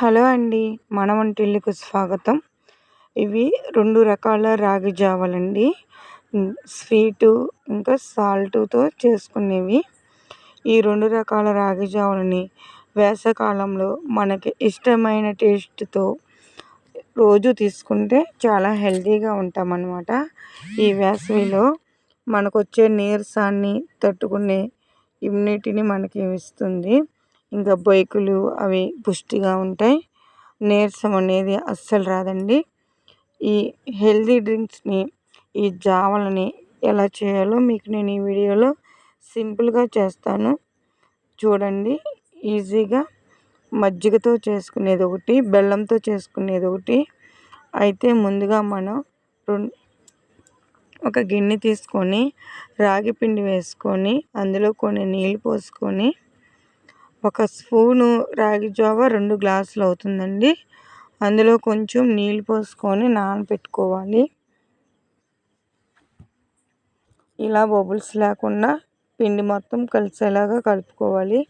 Hello అండి మన వంటిల్లుకు స్వాగతం. ఇవి రెండు రకాల రాగి జావలండి. స్వీటు ఇంకా సాల్ట్తో చేసుకునేవి. ఈ రెండు రకాల రాగి జావలని వేసవకాలంలో మనకి ఇష్టమైన టేస్ట్తో రోజు తీసుకుంటే చాలా హెల్తీగా ఉంటాం అన్నమాట ఈ వేసవిలో మనకు వచ్చే నీరసాన్ని తట్టుకునే ఇమ్యూనిటీని మనకి ఇస్తుంది. ఇంకా బైకులు అవి పుష్టిగా ఉంటాయి. నీరసం అనేది అస్సలు రాదండి. ఈ హెల్తీ డ్రింక్స్ని ఈ జావలని ఎలా చేయాలో మీకు నేను ఈ వీడియోలో సింపుల్గా చేస్తాను. చూడండి ఈజీగా మజ్జిగతో చేసుకునేది ఒకటి బెల్లంతో చేసుకునేది ఒకటి. అయితే ముందుగా మనం రెండు ఒక గిన్నె తీసుకొని రాగి పిండి వేసుకొని అందులో కొన్ని నీళ్ళు పోసుకొని ఒక స్పూను రాగి జావ రెండు గ్లాసులు అవుతుందండి. అందులో కొంచెం నీళ్ళు పోసుకొని నానబెట్టుకోవాలి ఇలా బబుల్స్ లేకుండా పిండి మొత్తం కలిసేలాగా కలుపుకోవాలి.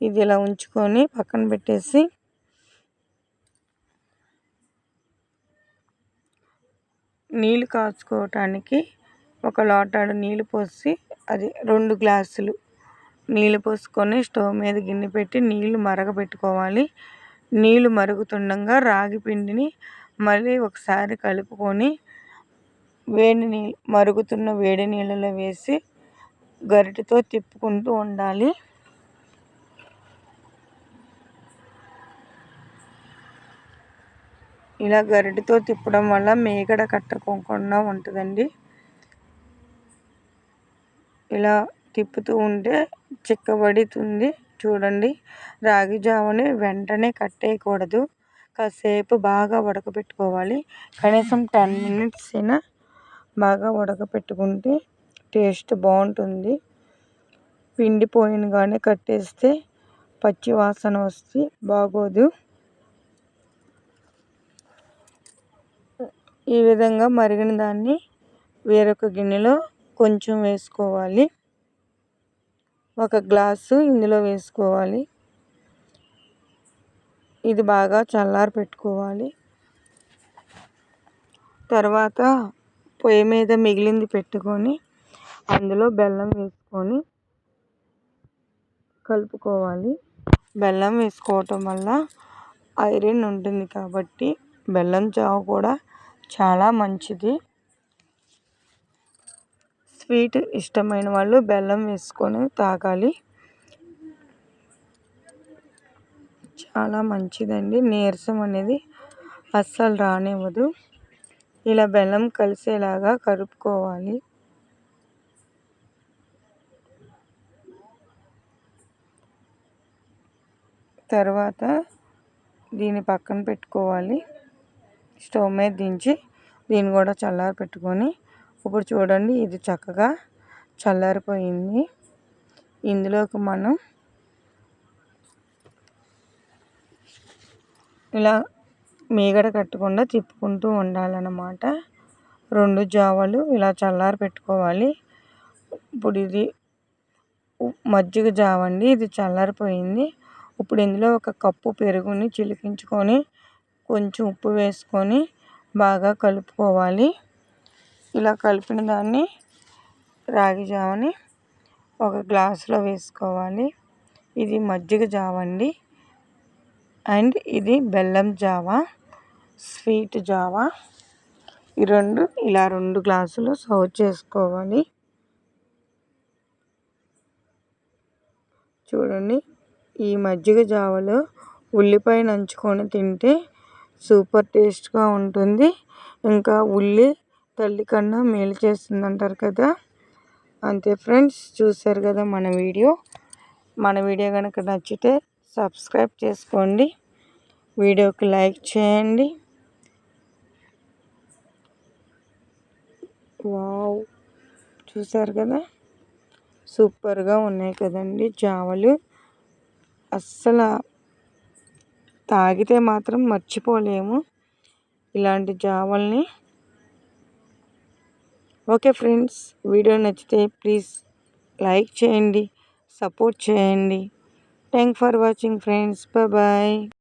ఇది ఇలా ఉంచుకొని పక్కన పెట్టేసి నీళ్ళు కాచుకోవటానికి ఒక లోటాడు నీళ్ళు పోసి అది రెండు గ్లాసులు నీళ్ళు పోసుకొని స్టవ్ మీద గిన్నె పెట్టి నీళ్ళు మరగపెట్టుకోవాలి నీళ్ళు మరుగుతుండగా రాగి పిండిని మళ్ళీ ఒకసారి కలుపుకొని వేడి నీళ్ళు మరుగుతున్న వేడి నీళ్ళలో వేసి గరిటెతో తిప్పుకుంటూ ఉండాలి. ఇలా గరిటెతో తిప్పడం వల్ల మేగడ కట్టకోకుండా ఉంటుందండి. ఇలా తిప్పుతూ ఉంటే చిక్కబడుతుంది. చూడండి రాగి జావని వెంటనే కట్టేయకూడదు. కాసేపు బాగా ఉడకబెట్టుకోవాలి. కనీసం టెన్ మినిట్స్ అయినా బాగా ఉడకపెట్టుకుంటే టేస్ట్ బాగుంటుంది. పిండిపోయిన కానీ కట్టేస్తే పచ్చి వాసన వస్తే బాగోదు. ఈ విధంగా మరిగిన దాన్ని వేరొక గిన్నెలో కొంచెం వేసుకోవాలి. ఒక గ్లాసు ఇందులో వేసుకోవాలి. ఇది బాగా చల్లారి పెట్టుకోవాలి. తర్వాత పొయ్యి మీద మిగిలింది పెట్టుకొని అందులో బెల్లం వేసుకొని కలుపుకోవాలి. బెల్లం వేసుకోవటం వల్ల ఐరన్ ఉంటుంది కాబట్టి బెల్లం చావు కూడా చాలా మంచిది. స్వీట్ ఇష్టమైన వాళ్ళు బెల్లం వేసుకొని తాగాలి. చాలా మంచిదండి. నీరసం అనేది అస్సలు రానివ్వదు. ఇలా బెల్లం కలిసేలాగా కలుపుకోవాలి. తర్వాత దీన్ని పక్కన పెట్టుకోవాలి. స్టవ్ మీద దించి దీన్ని కూడా చల్లారి పెట్టుకొని ఇప్పుడు చూడండి ఇది చక్కగా చల్లారిపోయింది. ఇందులోకి మనం ఇలా మీగడ కట్టకుండా తిప్పుకుంటూ ఉండాలన్నమాట. రెండు జావలు ఇలా చల్లారి పెట్టుకోవాలి. ఇప్పుడు ఇది మజ్జిగ జావ అండి ఇది చల్లారిపోయింది. ఇప్పుడు ఇందులో ఒక కప్పు పెరుగుని చిలికించుకొని కొంచెం ఉప్పు వేసుకొని బాగా కలుపుకోవాలి. ఇలా కలిపిన దాన్ని రాగి జావని ఒక గ్లాసులో వేసుకోవాలి. ఇది మజ్జిగ జావ అండి. అండ్ ఇది బెల్లం జావ స్వీట్ జావ. ఈ రెండు ఇలా రెండు గ్లాసులు సర్వ్ చేసుకోవాలి. చూడండి ఈ మజ్జిగ జావలో ఉల్లిపాయ నంచుకొని తింటే సూపర్ టేస్ట్గా ఉంటుంది. ఇంకా ఉల్లి తల్లి కన్నా మేలు చేస్తుంది అంటారు కదా? అంతే ఫ్రెండ్స్ చూసారు కదా మన వీడియో? మన వీడియో కనుక నచ్చితే సబ్స్క్రైబ్ చేసుకోండి. వీడియోకి లైక్ చేయండి. వావ్! చూసారు కదా? సూపర్గా ఉన్నాయి కదండి జావలు. అస్సలు తాగితే మాత్రం మర్చిపోలేము. ఇలాంటి జావల్ని ఓకే ఫ్రెండ్స్ వీడియో నచ్చితే ప్లీజ్ లైక్ చేయండి సపోర్ట్ చేయండి. Thank for watching friends. Bye.